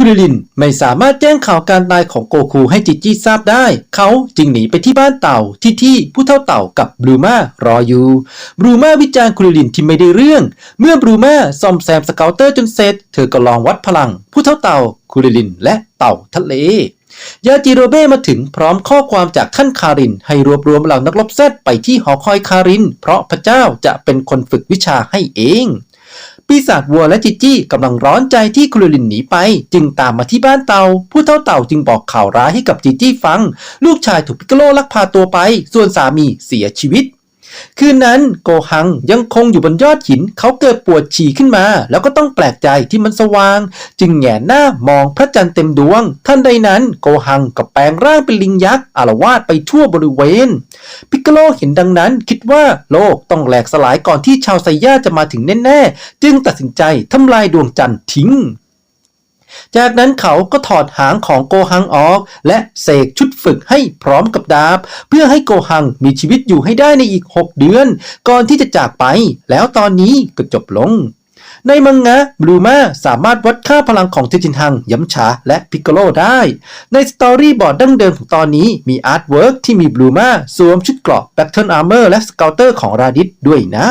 คุริลินไม่สามารถแจ้งข่าวการตายของโกคูให้จิจิทราบได้ เขาจึงหนีไปที่บ้านเต่าที่ที่ผู้เท่าเต่ากับบลูมารออยู่บลูมาวิจารณ์คุริลินที่ไม่ได้เรื่อง เมื่อบลูมาซ่อมแซมสเกลเตอร์จนเสร็จ เธอก็ลองวัดพลัง ผู้เท่าเต่าคุริลินและเต่าทะเลยาจิโรเบ้มาถึงพร้อมข้อความจากท่านคาริน ให้รวบรวมเหล่านักรบแซดไปที่หอคอยคาริน เพราะพระเจ้าจะเป็นคนฝึกวิชาให้เอง ปีศาจวัวและจิจี้กำลังร้อนใจที่คุริลินหนีไป จึงตามมาที่บ้านเตา ผู้เท่าเต่าจึงบอกข่าวร้ายให้กับจิจี้ฟัง ลูกชายถูกพิกโลลักพาตัวไป ส่วนสามีเสียชีวิต คืนนั้นโกหังยังคงอยู่บนยอดหิน เขาเกิดปวดฉี่ขึ้นมา แล้วก็ต้องแปลกใจที่มันสว่าง จึงแหงหน้ามองพระจันทร์เต็มดวง ท่านใดนั้นโกหังก็แปลงร่างเป็นลิงยักษ์อารวาสไปทั่วบริเวณ พิกโกโลเห็นดังนั้นคิดว่าโลกต้องแหลกสลายก่อนที่ชาวไซย่าจะมาถึงแน่ๆ จึงตัดสินใจทำลายดวงจันทร์ทิ้ง จากนั้นเขาก็ถอดหางของโกหังออก และเสกชุดฝึกให้พร้อมกับดาบ เพื่อให้โกหังมีชีวิตอยู่ให้ได้ในอีก 6 เดือน ก่อนที่จะจากไป แล้วตอนนี้ก็จบลง ในมังงะบลูมาสามารถวัดค่าพลังของเทจินฮังย้ำฉาและพิกโกโลได้ ในสตอรี่บอร์ดดั้งเดิมของตอนนี้มีอาร์ตเวิร์กที่มีบลูมาสวมชุดเกราะแบ t เทิลอาร์เมอร์และสเกลเตอร์ของราดิสด้วยนะ